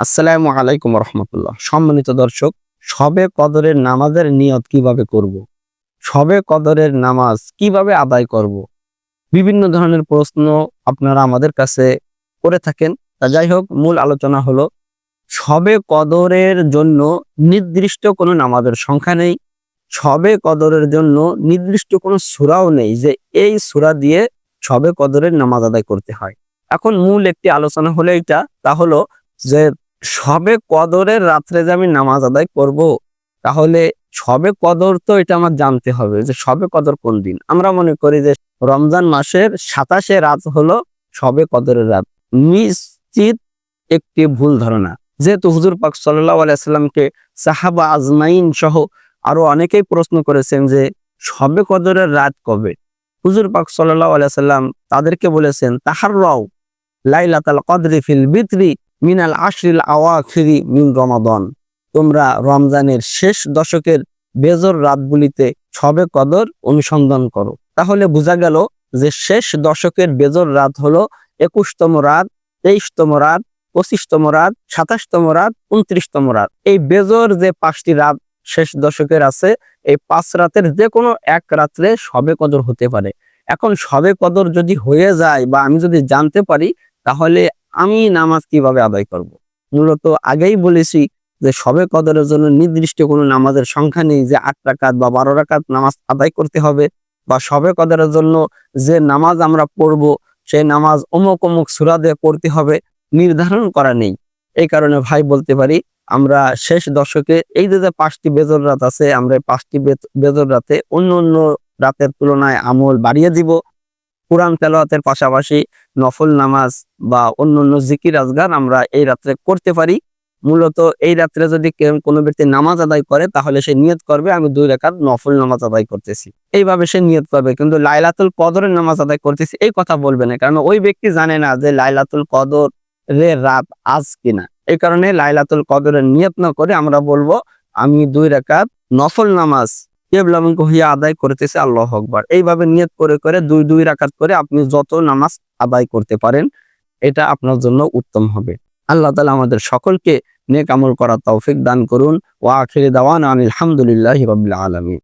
আসসালামু আলাইকুম রহমতুল্লাহ সম্মানিত দর্শক সবে কদরের নামাজের নিয়ত কীভাবে করব। সবে কদরের নামাজ কীভাবে আদায় করব। বিভিন্ন ধরনের প্রশ্ন আপনারা আমাদের কাছে করে থাকেন তা যাই হোক, মূল আলোচনা হলো সবে কদরের জন্য নির্দিষ্ট কোনো নামাজের সংখ্যা নেই সবে কদরের জন্য নির্দিষ্ট কোনো সূরাও নেই যে এই সূরা দিয়ে সবে কদরের নামাজ আদায় করতে হয় এখন মূল একটি আলোচনা হলো এটা তা হলো যে সবে কদরের রাত্রে যে আমি নামাজ আদায় করব, তাহলে সবে কদর তো এটা আমার জানতে হবে যে সবে কদর কোন দিন। আমরা মনে করি যে রমজান মাসের সাতাশে রাত হলো সবে কদরের রাত। নিশ্চিত একটি ভুল ধারণা। যেহেতু হুজুর পাক সাল্লাহ আলাইসাল্লামকে সাহাবা আজমাইন সহ আরও অনেকেই প্রশ্ন করেছেন যে সবে কদরের রাত কবে? হুজুর পাক সাল্লাহ আলাইসাল্লাম তাদেরকে বলেছেন তাহার রাও লাইলাতাল কদরি ফিল বিত্রি মিনাল আশরিল আওয়াখিরি মিন রমাদন। তোমরা রমজানের শেষ দশকের বেজর রাতগুলিতে সবে কদর অনুসন্ধান করো। তাহলে বোঝা গেল যে শেষ দশকের বেজর রাত হলো একুশতম রাত, তেইশতম রাত, পঁচিশতম রাত, সাতাশতম রাত, উনত্রিশতম রাত। এই বেজর যে পাঁচটি রাত শেষ দশকের আছে, এই পাঁচ রাতের যে কোনো এক রাত্রে সবে কদর হতে পারে। এখন সবে কদর যদি হয়ে যায় বা আমি যদি জানতে পারি, তাহলে আমি নামাজ কীভাবে আদায় করব। মূলত আগেই বলেছি যে সবে কদরের জন্য নির্দিষ্ট কোনো নামাজের সংখ্যা নেই যে আট রাকাত বা বারো রাকাত নামাজ আদায় করতে হবে বা সবে কদরের জন্য যে নামাজ আমরা পড়ব, সেই নামাজ অমুক অমুক সুরা দিয়ে পড়তে হবে নির্ধারণ করা নেই এই কারণে ভাই বলতে পারি, আমরা শেষ দশকে এই যে যে পাঁচটি বেজর রাত আছে, আমরা পাঁচটি বেজ- বেজর রাতে অন্য অন্য রাতের তুলনায় আমল বাড়িয়ে দিব কোরআন তেলাওয়াতের পাশাপাশি নফল নামাজ বা অন্য অন্য জিকির আজগার আমরা এই রাত্রে করতে পারি। মূলত এই রাত্রে যদি কোনো ব্যক্তি নামাজ আদায় করে, তাহলে সে নিয়ত করবে, আমি দুই রেখাত নফল নামাজ আদায় করতেছি। এইভাবে সে নিয়ত করবে, কিন্তু লাইলাতুল কদরের নামাজ আদায় করতেছি, এই কথা বলবে না। কারণ ওই ব্যক্তি জানে না যে লাইলাতুল কদর রে রাত আজ কিনা। এই কারণে লাইলাতুল কদরের নিয়ত না করে আমরা বলব, আমি দুই রেখাত নফল নামাজ কেবলামুখ হইয়া আদায় করতেছে আল্লাহ আকবার। এইভাবে নিয়ত করে করে দুই দুই রাকাত করে আপনি যত নামাজ আদায় করতে পারেন, এটা আপনার জন্য উত্তম হবে। আল্লাহ তালা আমাদের সকলকে নেক আমল করা তৌফিক দান করুন। ওয়া আখিরে দাওয়ান আলহামদুলিল্লাহ রবিল আলমী